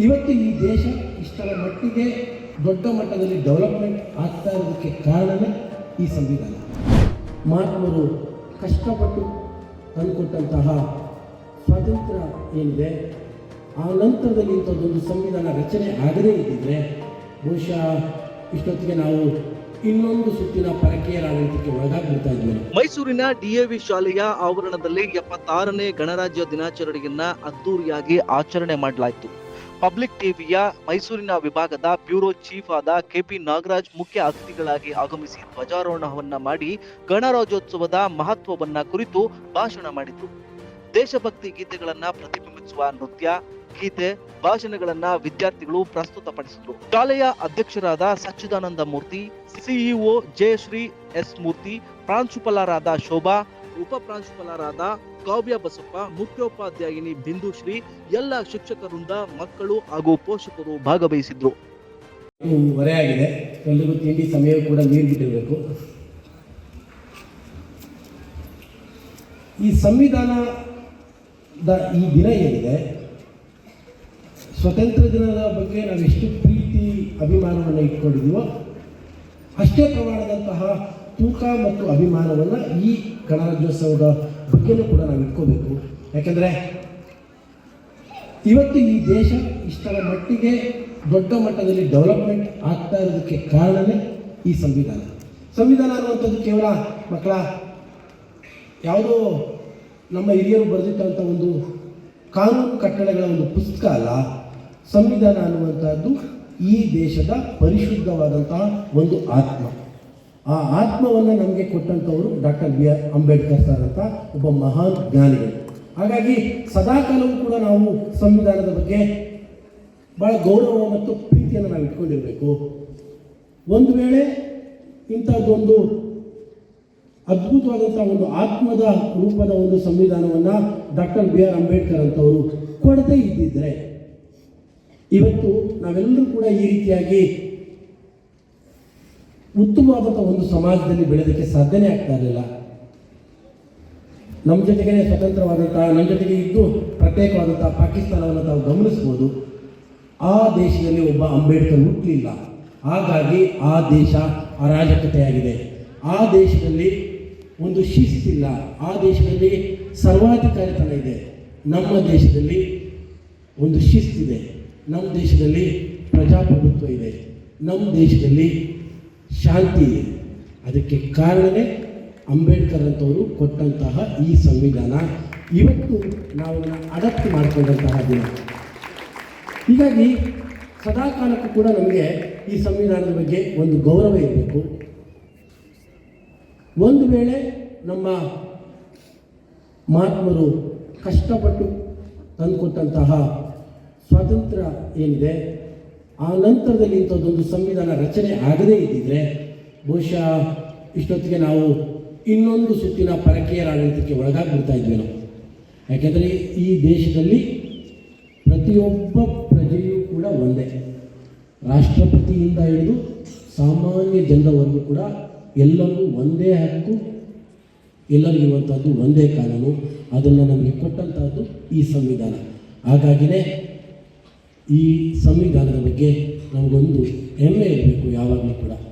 ಇವತ್ತು ಈ ದೇಶ ಇಷ್ಟರ ಮಟ್ಟಿಗೆ ದೊಡ್ಡ ಮಟ್ಟದಲ್ಲಿ ಡೆವಲಪ್ಮೆಂಟ್ ಆಗ್ತಾ ಇರೋದಕ್ಕೆ ಕಾರಣವೇ ಈ ಸಂವಿಧಾನ ಮಹಾತ್ಮರು ಕಷ್ಟಪಟ್ಟು ತಂದುಕೊಟ್ಟಂತಹ ಸ್ವಾತಂತ್ರ್ಯ ಏನಿದೆ, ಆ ನಂತರದಲ್ಲಿ ಇಂಥದ್ದೊಂದು ಸಂವಿಧಾನ ರಚನೆ ಆಗದೇ ಇದ್ದಿದ್ರೆ ಬಹುಶಃ ಇಷ್ಟೊತ್ತಿಗೆ ನಾವು ಇನ್ನೊಂದು ಸುತ್ತಿನ ಪರಕೀಯರ ಆಡಳಿತಕ್ಕೆ ಒಳಗಾಗ್ಬಿಡ್ತಾ ಇದ್ವಿ. ಮೈಸೂರಿನ ಡಿಎವಿ ಶಾಲೆಯ ಆವರಣದಲ್ಲಿ ಎಪ್ಪತ್ತಾರನೇ ಗಣರಾಜ್ಯ ದಿನಾಚರಣೆಯನ್ನ ಅದ್ದೂರಿಯಾಗಿ ಆಚರಣೆ ಮಾಡಲಾಯಿತು ಪಬ್ಲಿಕ್ ಟಿವಿಯ ಮೈಸೂರಿನ ವಿಭಾಗದ ಬ್ಯೂರೋ ಚೀಫ್ ಆದ ಕೆಪಿ ನಾಗರಾಜ್ ಮುಖ್ಯ ಅತಿಥಿಗಳಾಗಿ ಆಗಮಿಸಿ ಧ್ವಜಾರೋಹಣವನ್ನ ಮಾಡಿ ಗಣರಾಜ್ಯೋತ್ಸವದ ಮಹತ್ವವನ್ನ ಕುರಿತು ಭಾಷಣ ಮಾಡಿದ್ರು. ದೇಶಭಕ್ತಿ ಗೀತೆಗಳನ್ನ ಪ್ರತಿಬಿಂಬಿಸುವ ನೃತ್ಯ, ಗೀತೆ, ಭಾಷಣಗಳನ್ನ ವಿದ್ಯಾರ್ಥಿಗಳು ಪ್ರಸ್ತುತಪಡಿಸಿದ್ರು. ಶಾಲೆಯ ಅಧ್ಯಕ್ಷರಾದ ಸಚ್ಚಿದಾನಂದ ಮೂರ್ತಿ ಸಿಇಒ ಜಯಶ್ರೀ ಎಸ್ ಮೂರ್ತಿ, ಪ್ರಾಂಶುಪಾಲರಾದ ಶೋಭಾ ಉಪ ಪ್ರಾಂಶುಪಾಲರಾದ ಕಾವ್ಯ ಬಸಪ್ಪ, ಮುಖ್ಯೋಪಾಧ್ಯಾಯಿನಿ ಬಿಂದುಶ್ರೀ ಎಲ್ಲ ಶಿಕ್ಷಕರಿಂದ ಮಕ್ಕಳು ಹಾಗೂ ಪೋಷಕರು ಭಾಗವಹಿಸಿದ್ರು. ಹೊರೆ ಎಲ್ರಿಗೂ ತಿಂಡಿ ಸಮಯ ಕೂಡ ನೀರು ಬಿಟ್ಟಿರಬೇಕು. ಈ ಸಂವಿಧಾನದ ಈ ದಿನ ಏನಿದೆ? ಸ್ವತಂತ್ರ ದಿನದ ಬಗ್ಗೆ ನಾವು ಎಷ್ಟು ಪ್ರೀತಿ, ಅಭಿಮಾನವನ್ನು ಇಟ್ಕೊಂಡಿದ್ದೀವೋ, ಅಷ್ಟೇ ಪ್ರಮಾಣದಂತಹ ತೂಕ ಮತ್ತು ಅಭಿಮಾನವನ್ನು ಈ ಗಣರಾಜ್ಯೋತ್ಸವದ ಬಗ್ಗೆನೂ ಕೂಡ ನಾವು ಇಟ್ಕೋಬೇಕು. ಯಾಕೆಂದರೆ ಇವತ್ತು ಈ ದೇಶ ಇಷ್ಟರ ಮಟ್ಟಿಗೆ ದೊಡ್ಡ ಮಟ್ಟದಲ್ಲಿ ಡೆವಲಪ್ಮೆಂಟ್ ಆಗ್ತಾ ಇರೋದಕ್ಕೆ ಕಾರಣವೇ ಈ ಸಂವಿಧಾನ. ಸಂವಿಧಾನ ಅನ್ನುವಂಥದ್ದು ಕೇವಲ ಮಕ್ಕಳ ಯಾವುದೋ ನಮ್ಮ ಹಿರಿಯರು ಬರೆದಿಟ್ಟಂಥ ಒಂದು ಕಾನೂನು ಕಟ್ಟಳೆಗಳ ಒಂದು ಪುಸ್ತಕ ಅಲ್ಲ. ಸಂವಿಧಾನ ಅನ್ನುವಂಥದ್ದು ಈ ದೇಶದ ಪರಿಶುದ್ಧವಾದಂತಹ ಒಂದು ಆತ್ಮ. ಆ ಆತ್ಮವನ್ನು ನಮಗೆ ಕೊಟ್ಟಂಥವರು doctor B R Ambedkar sir ಅಂತ ಒಬ್ಬ ಮಹಾನ್ ಜ್ಞಾನಿಗಳು. ಹಾಗಾಗಿ ಸದಾಕಾಲವೂ ಕೂಡ ನಾವು ಸಂವಿಧಾನದ ಬಗ್ಗೆ ಭಾಳ ಗೌರವ ಮತ್ತು ಪ್ರೀತಿಯನ್ನು ನಾವು ಇಟ್ಕೊಂಡಿರಬೇಕು. ಒಂದು ವೇಳೆ ಇಂಥದ್ದೊಂದು ಅದ್ಭುತವಾದಂಥ ಒಂದು ಆತ್ಮದ ರೂಪದ ಒಂದು ಸಂವಿಧಾನವನ್ನು ಡಾಕ್ಟರ್ ಬಿ ಆರ್ ಅಂಬೇಡ್ಕರ್ ಅಂತವರು ಕೊಡದೇ ಇದ್ದಿದ್ದರೆ ಇವತ್ತು ನಾವೆಲ್ಲರೂ ಕೂಡ ಈ ರೀತಿಯಾಗಿ ಉತ್ತಮವಾದಂಥ ಒಂದು ಸಮಾಜದಲ್ಲಿ ಬೆಳೆಯೋದಕ್ಕೆ ಸಾಧ್ಯನೇ ಆಗ್ತಾ ಇರಲಿಲ್ಲ. ನಮ್ಮ ಜೊತೆಗೇ ಸ್ವತಂತ್ರವಾದಂಥ ನಮ್ಮ ಜೊತೆಗೆ ಇದ್ದು ಪ್ರತ್ಯೇಕವಾದಂಥ ಪಾಕಿಸ್ತಾನವನ್ನು ತಾವು ಗಮನಿಸ್ಬೋದು. ಆ ದೇಶದಲ್ಲಿ ಒಬ್ಬ ಅಂಬೇಡ್ಕರ್ ಹುಟ್ಟಲಿಲ್ಲ ಹಾಗಾಗಿ ಆ ದೇಶ ಅರಾಜಕತೆಯಾಗಿದೆ. ಆ ದೇಶದಲ್ಲಿ ಒಂದು ಶಿಸ್ತಿಲ್ಲ. ಆ ದೇಶದಲ್ಲಿ ಸರ್ವಾಧಿಕಾರಿತನ ಇದೆ. ನಮ್ಮ ದೇಶದಲ್ಲಿ ಒಂದು ಶಿಸ್ತಿದೆ. ನಮ್ಮ ದೇಶದಲ್ಲಿ ಪ್ರಜಾಪ್ರಭುತ್ವ ಇದೆ. ನಮ್ಮ ದೇಶದಲ್ಲಿ ಶಾಂತಿ ಇದೆ. ಅದಕ್ಕೆ ಕಾರಣವೇ ಅಂಬೇಡ್ಕರ್ ಅಂತವರು ಕೊಟ್ಟಂತಹ ಈ ಸಂವಿಧಾನ. ಇವತ್ತು ನಾವು ಅಡಪ್ಟ್ ಮಾಡಿಕೊಂಡಂತಹ ದಿನ. ಹೀಗಾಗಿ ಸದಾಕಾಲಕ್ಕೂ ಕೂಡ ನಮಗೆ ಈ ಸಂವಿಧಾನದ ಬಗ್ಗೆ ಒಂದು ಗೌರವ ಇರಬೇಕು. ಒಂದು ವೇಳೆ ನಮ್ಮ ಮಹಾತ್ಮರು ಕಷ್ಟಪಟ್ಟು ತಂದುಕೊಟ್ಟಂತಹ ಸ್ವಾತಂತ್ರ್ಯ ಏನಿದೆ ಆ ನಂತರದಲ್ಲಿ ಇಂಥದ್ದೊಂದು ಸಂವಿಧಾನ ರಚನೆ ಆಗದೇ ಇದ್ದಿದ್ರೆ ಬಹುಶಃ ಇಷ್ಟೊತ್ತಿಗೆ ನಾವು ಇನ್ನೊಂದು ಸುತ್ತಿನ ಪರಕೀಯರ ಆಡಳಿತಕ್ಕೆ ಒಳಗಾಗ್ಬಿಡ್ತಾ ಇದ್ವಿ ನಾವು. ಯಾಕೆಂದರೆ ಈ ದೇಶದಲ್ಲಿ ಪ್ರತಿಯೊಬ್ಬ ಪ್ರಜೆಯೂ ಕೂಡ ಒಂದೇ. ರಾಷ್ಟ್ರಪತಿಯಿಂದ ಹಿಡಿದು ಸಾಮಾನ್ಯ ಜನರವರೆಗೂ ಕೂಡ ಎಲ್ಲರೂ ಒಂದೇ ಹಕ್ಕು ಎಲ್ಲರಿಗಿರುವಂಥದ್ದು ಒಂದೇ ಕಾನೂನು. ಅದನ್ನು ನಮಗೆ ಕೊಟ್ಟಂತಹದ್ದು ಈ ಸಂವಿಧಾನ. ಹಾಗಾಗಿನೇ ಈ ಸಂವಿಧಾನದ ಬಗ್ಗೆ ನಮಗೊಂದು ಹೆಮ್ಮೆ ಇರಬೇಕು ಯಾವಾಗಲೂ ಕೂಡ.